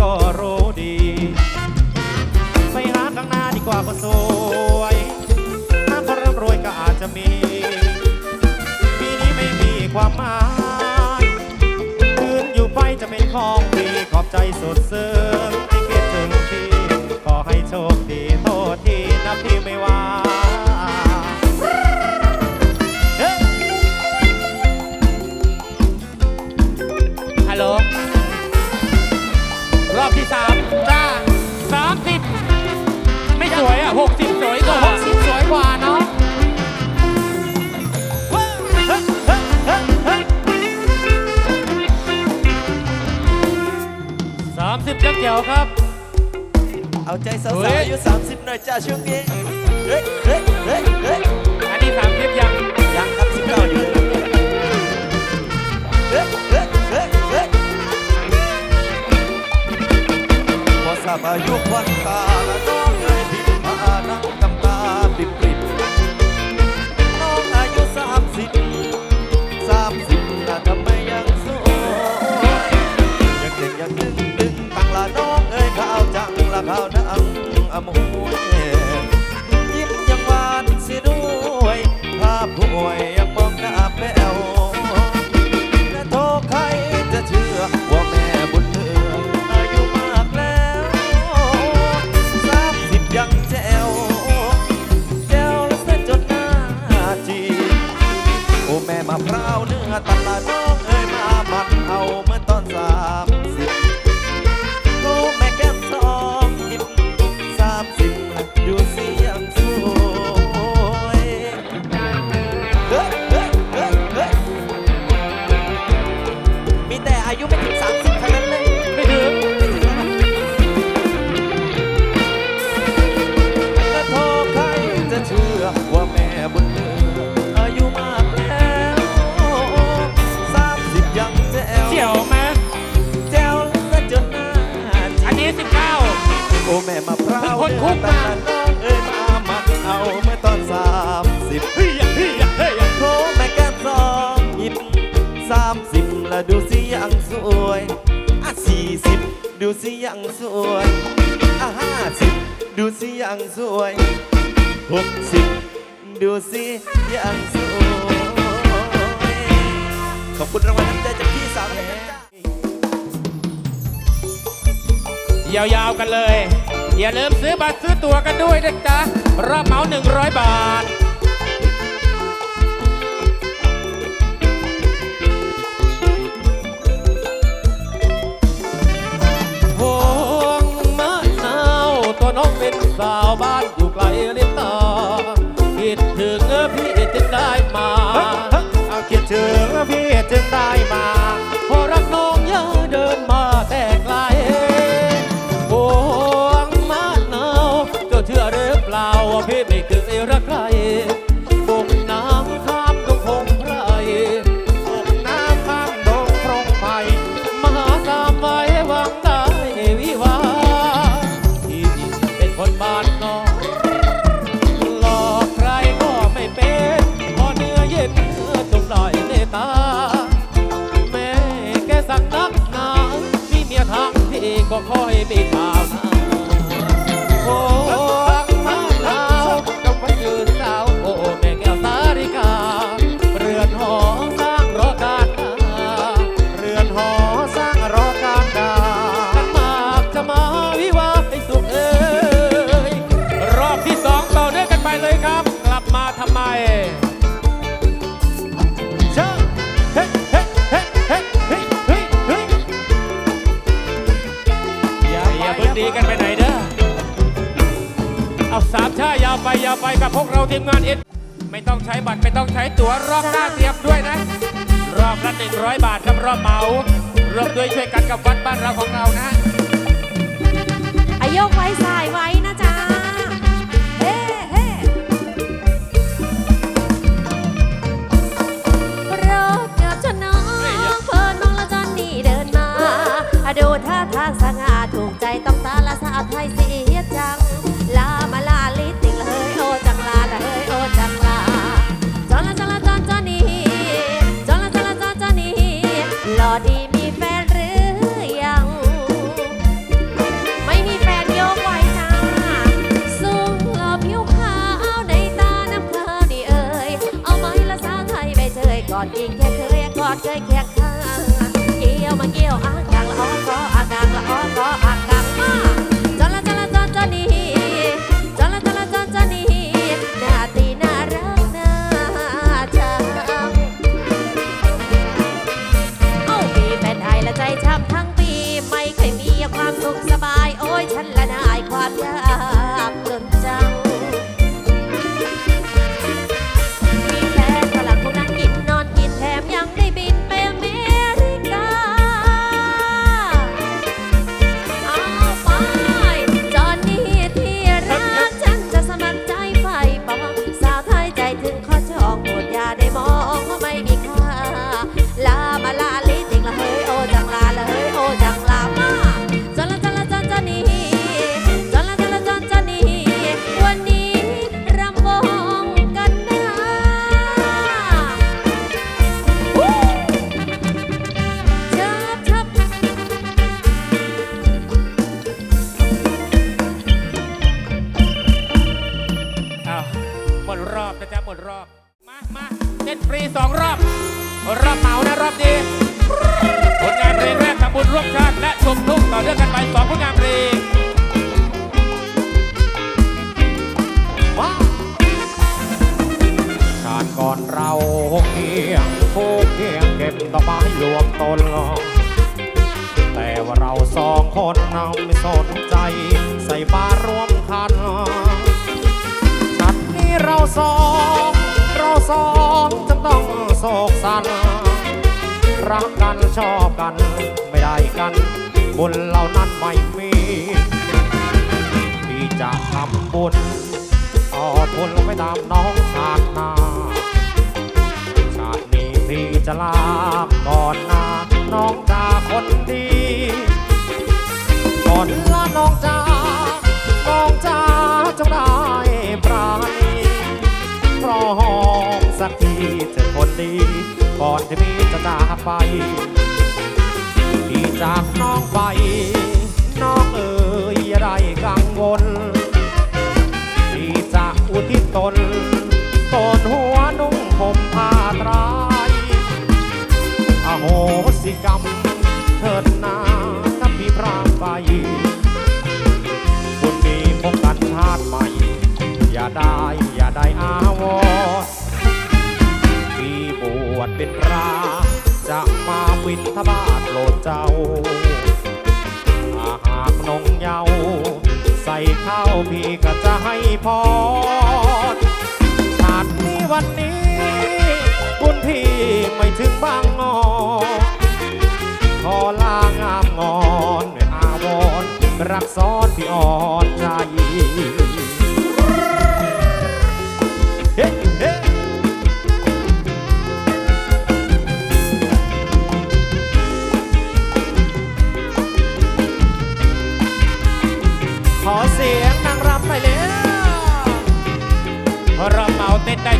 ก็รู้ดี ไปหาข้างหน้าดีกว่าคนสวย ถ้าคนร่ำรวยก็อาจจะมี ปีนี้ไม่มีความหมายคืนอยู่ไปจะเป็นของดีขอบใจสุดซึ้งที่คิดถึงพี่ขอให้โชคดีโทษทีนะพี่ 兄弟 ยังสวยอะห้าสิบดูสิยังสวยหกสิบดูสิยังสวยขอบคุณรางวัลน้ำใจจากพี่สาวนะจ๊ยาวๆกันเลย อย่าลืมซื้อบัตรซื้อตั๋วกันด้วยนะจ๊ะรอบเมาหนึ่งร้อยบาท สาวบ้านอยู่ไกลลิบตาคิดถึงพี่จึงได้มาคิดถึงพี่จึงได้มา อย่าเพิ่งดีกันไปไหนเด้อ เอาสามชาอย่าไปอย่าไปกับพวกเราทีมงานเอ็ดไม่ต้องใช้บัตรไม่ต้องใช้ตั๋วรอบหน้าเตรียมด้วยนะ รอบละหนึ่งร้อยบาทครับรอบเมาร่วมด้วยช่วยกันกับวัดบ้านเราของเรานะอายกไว้สายไว้นะจ๊ะเฮ้เฮ้โรคเกือบชนนองเพิ่นมองละจอนนีเดินมา ดูท่าทางสง่า Mas นละน้องจ้าน้องจ้าจงได้ปราณีครองสักทีเธอคนดีก่อนที่พี่จะจากไปพี่จากน้องไป เป็นระจะมาวินทบาทโหลดเจ้า อาหากนงเยา ใส่ข้าวพี่ก็จะให้พรชาตินี้วันนี้บุญพี่ไม่ถึงบางงอขอลางามงอน อาวรรักซ้อนพี่อ่อนใจ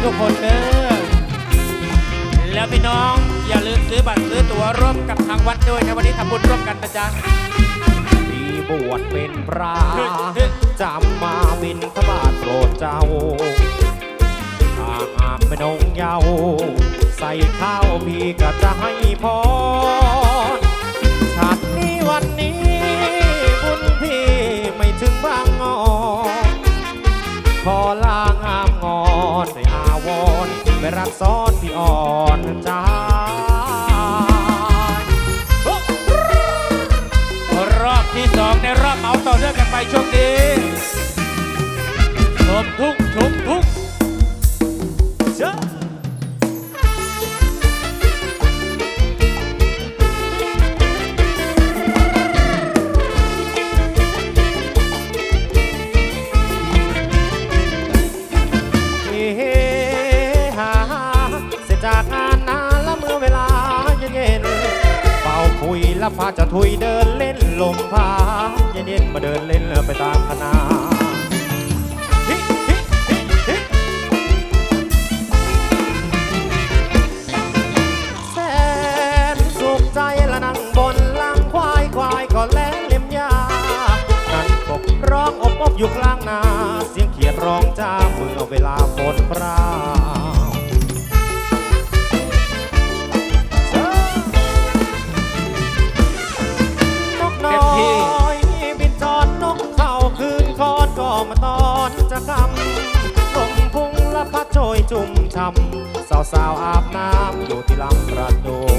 ทุกคนเด้อแล้วพี่น้องอย่าลืมซื้อบัตรซื้อตั๋วร่วมกับทางวัดด้วยในวันนี้ทำบุญร่วมกันนะจ๊ะมีบวชเป็นพระจำมาบินพระบาทโปรดเจ้าหากเป็นองค์เยาใส่ข้าวพี่ก็จะให้พร ช่วงนี้ชมทุ่งชมทุ่งเจ้าจากงานนานละมือเวลาเย็นเป่าคุยละฟ้าจะถุยเดินเล่นลมพา เย็นมาเดินเล่นไปตามคณะฮิฮิฮิฮิแสนสุขใจละนั่งบนหลังควายควายก็แลเล็มยานั่นกบร้องอบอบอยู่กลางนา เสียงเขียดร้องจ้าเมื่อเวลาฝนพรา จุ่มช่ำสาวๆอาบน้ำอยู่ที่ลำประโดน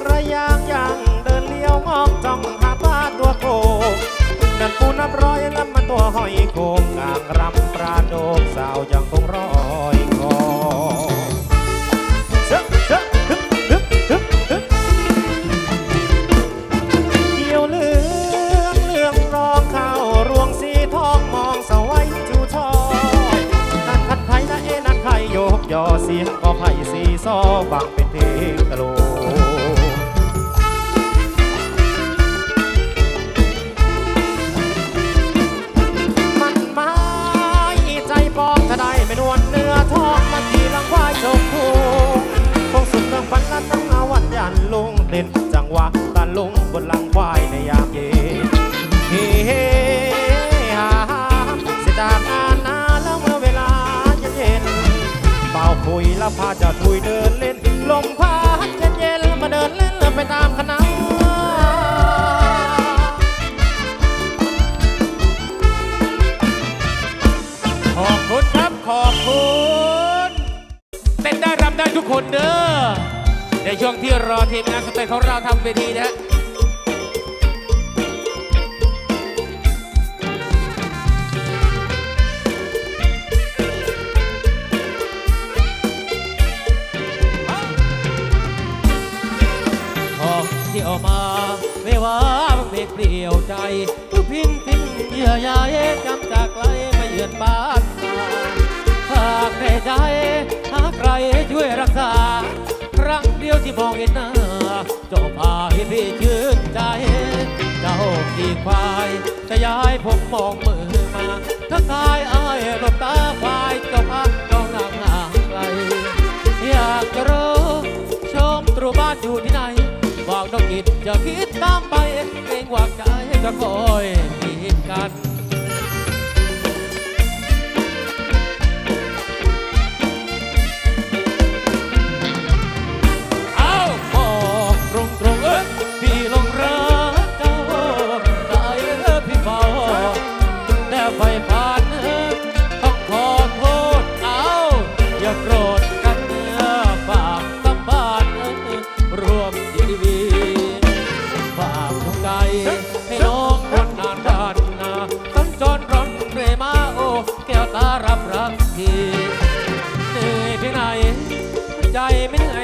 กระยางยังเดินเลี้ยวมองจ้องหาปลาตัวโกนั่นปูนับร้อยแล้วมันตัวหอยโคงกลางรำ อเสียงก็ไผ่สีซอบังเป็นเพลงตะโลมันไม้ใจปองถ้าได้ไม่นวลเนื้อทองมันทีลังควายชมพูคงสุดเรื่องฝันและตั้งอาวันยันลุงเด่นจังหวะตันลุงบนหลังควายในยามเย็นเฮ้เฮ้ฮ ถุยแล้วพาจะทุยเดินเล่นลมพัดเย็นเย็นๆมาเดินเล่นไปตามคณะขอบคุณครับขอบคุณเต้นได้รำได้ทุกคนเด้อในช่วงที่รอทีมงานสเตจของเราทำเวทีนะฮะ ที่ยวมาไม่ว่ามันเพกเปลี่ยวใจผู้พินพินเยื่อใยจำจากไกลมาเยือนบ้านนาหากในใจหาใครช่วยรักษา ครั้งเดียวที่มองเห็นหน้าจ้าพาให้พี่ชื่นใจ เจ้าขี่ควายจะย้ายผมมองมือมาถ้าทายอายหลบตาควายจ้าพักน้องนา ดจะคิดตามไปเกรงว่าใจจะขอ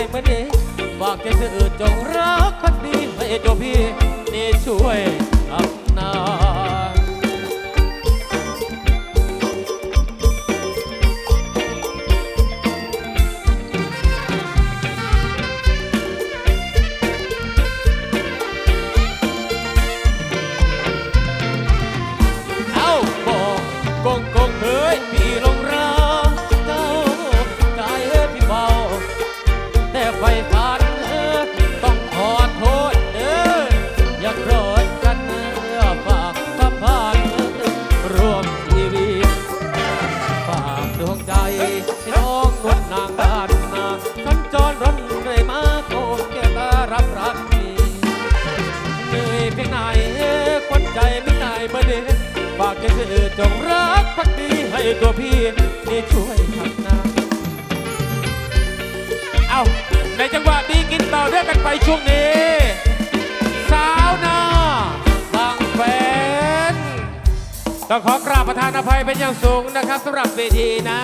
เมื่อยเหมือนเด็กฝากใจเธอจงรักพักดีให้ตัวพี่นี่ช่วยอับนา ให้น้องนวลนางบ้านนาสัญจรร่อนเรื่อยมาโคแก้วตารับรักนี่เหนื่อยเพียงไหนควันใจไม่นเมื่อเด็กฝากใจเสือจงรักพักดีให้ตัวพี่นี่ช่วยพักนาเอาในจังหวะดีกินเต่อด้วยกันไปช่วงนี้ สาวนาบางแฟนต้องขอกราบประธานอภัยเป็นอย่างสูงนะครับสำหรับเวทีนะ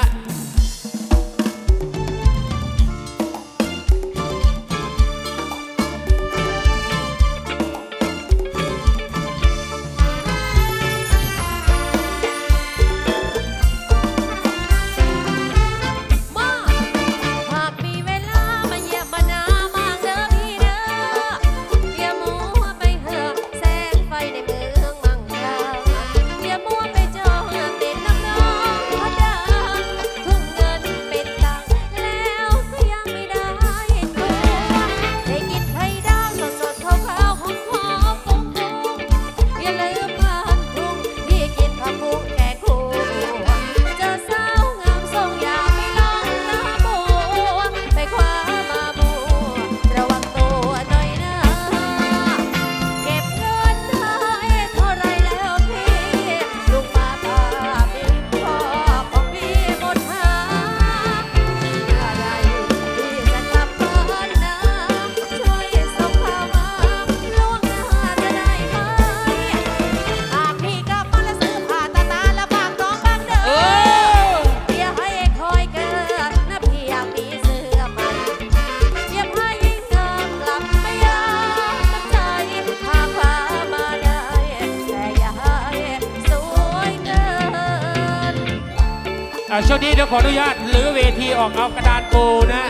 อกเอากระดานปูนะ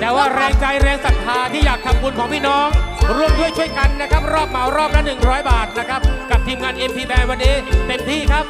แต่ว่าแรงใจแรงศรัทธาที่อยากทำบุญของพี่น้อง ร่วมด้วยช่วยกันนะครับ รอบเหมารอบละ100 บาทนะครับ กับทีมงาน MP แบนวันนี้เต็มที่ครับ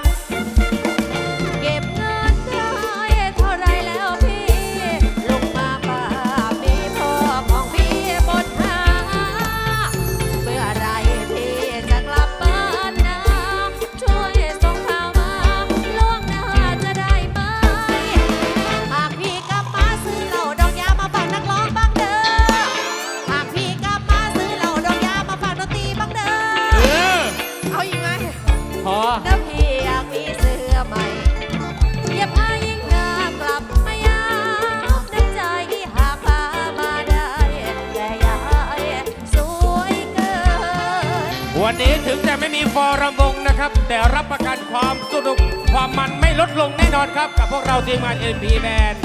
MP Band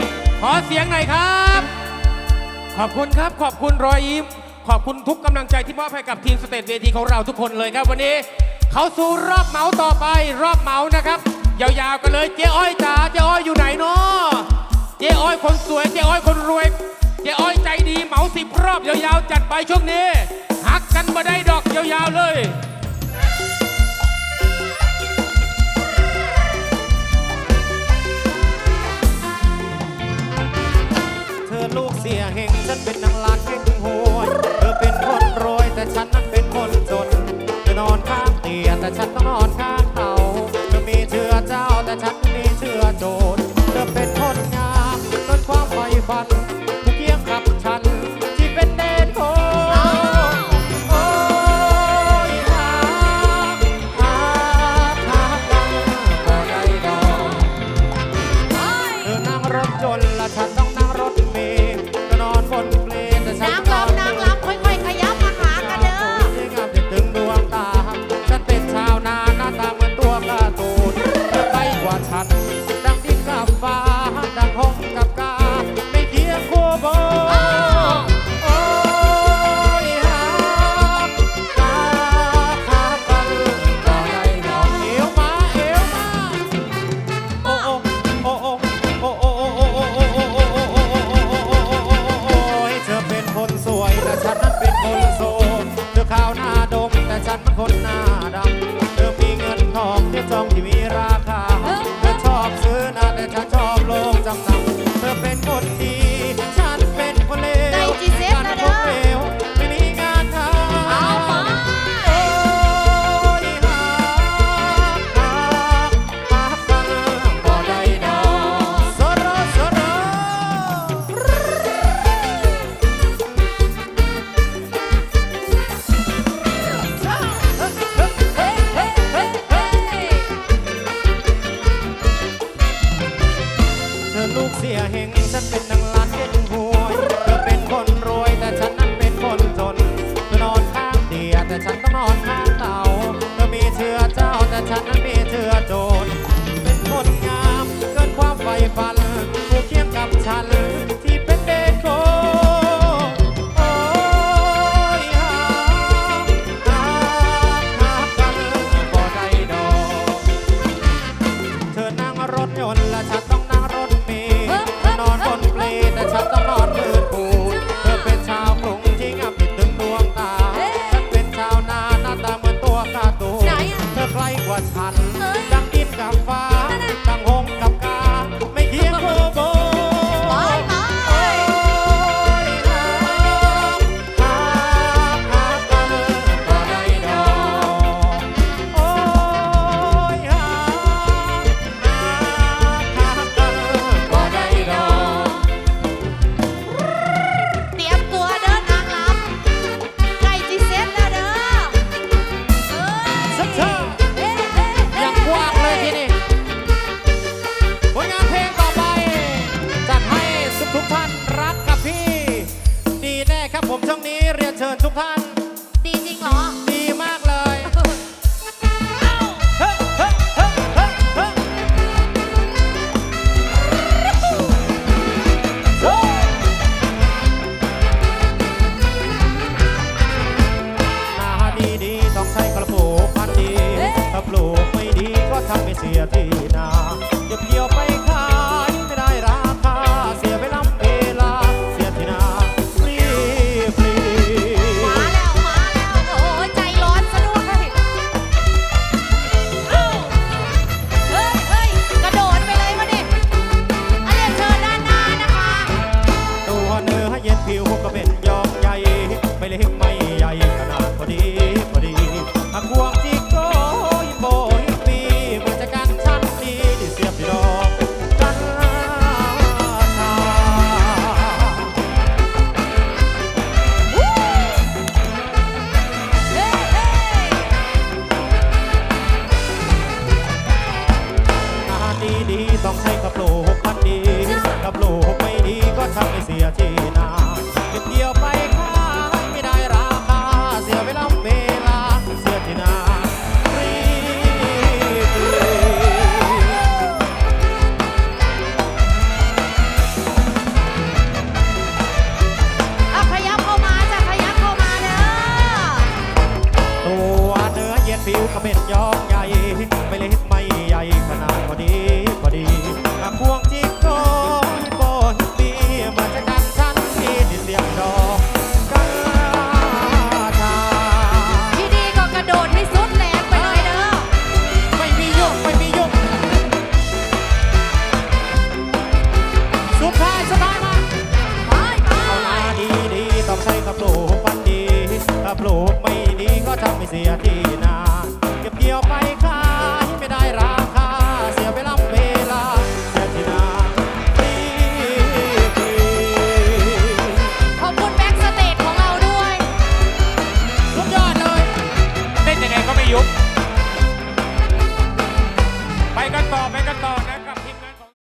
ขอเสียงหน่อยครับ ขอบคุณครับ ขอบคุณรอยยิ้ม ขอบคุณทุกกำลังใจที่มอบให้กับทีมสเตจเวทีของเราทุกคนเลยครับวันนี้ เขาสู่รอบเหมาต่อไปรอบเหมานะครับ ยาวๆกันเลยเจ๊อ้อยจ๋าเจ๊อ้อยอยู่ไหนเนาะเจ๊อ้อยคนสวยเจ๊อ้อยคนรวยเจ๊อ้อยใจดีเหมาสิบรอบยาวๆจัดไปช่วงนี้หักกันมาได้ดอกยาวๆเลย อลูกเสียเฮงฉันเป็นนางลานเก่งหวยเธอเป็นคนรวยแต่ฉันนั้นเป็นคนจนเธอนอนข้างเตียงแต่ฉันต้องนอน ธอลูกเสียเฮงฉันเป็นนางลั